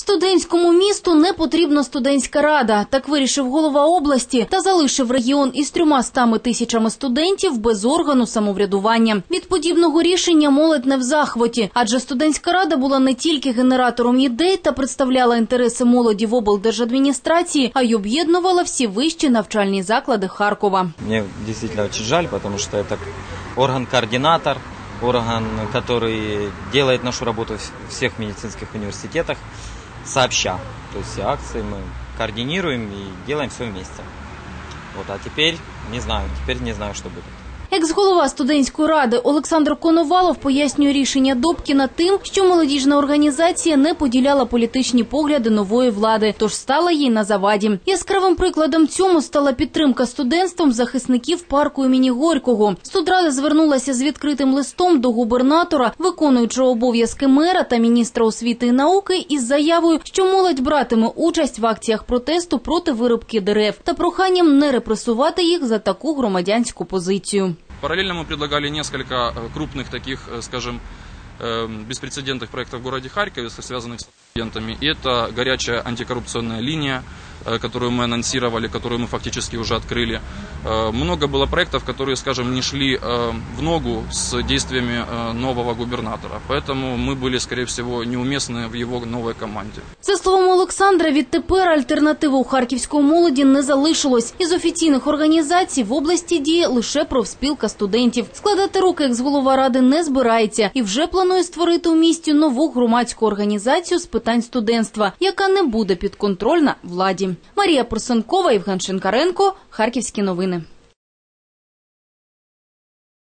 Студентському місту не потрібна студентська рада. Так вирішив голова області та залишив регіон із трьома стами тисячами студентів без органу самоврядування. Від подібного рішення молодь не в захваті, адже студентська рада була не тільки генератором ідей та представляла інтереси молоді в облдержадміністрації, а й об'єднувала всі вищі навчальні заклади Харкова. Мне действительно очень жаль, потому что это орган-координатор, орган, который делает нашу работу в всех медицинских университетах сообща. То есть все акции мы координируем и делаем все вместе. Вот, а теперь не знаю, теперь не знаю, что будет. Екс-голова студентської ради Олександр Коновалов пояснює рішення Добкіна тим, що молодіжна організація не поділяла політичні погляди нової влади, тож стала їй на заваді. Яскравим прикладом цьому стала підтримка студентством захисників парку імені Горького. Студрада звернулася з відкритим листом до губернатора, виконуючого обов'язки мера та міністра освіти і науки, із заявою, що молодь братиме участь в акціях протесту проти вирубки дерев та проханням не репресувати їх за таку громадянську позицію. Параллельно мы предлагали несколько э, крупных таких, э, скажем, э, беспрецедентных проектов в городе Харькове, связанных с студентами. И это горячая антикоррупционная линия, э, которую мы анонсировали, которую мы фактически уже открыли. Э, Много было проектов, которые, скажем, не шли э, в ногу с действиями э, нового губернатора. Поэтому мы были, скорее всего, неуместны в его новой команде. За словами Олександра, відтепер альтернативи у харківської молоді не залишилось. Із офіційних організацій в області діє лише профспілка студентів. Складати руки екс-голова ради не збирається і вже планує створити у місті нову громадську організацію з питань студентства, яка не буде підконтрольна владі. Марія Пурсенкова, Євген Шинкаренко, Харківські новини.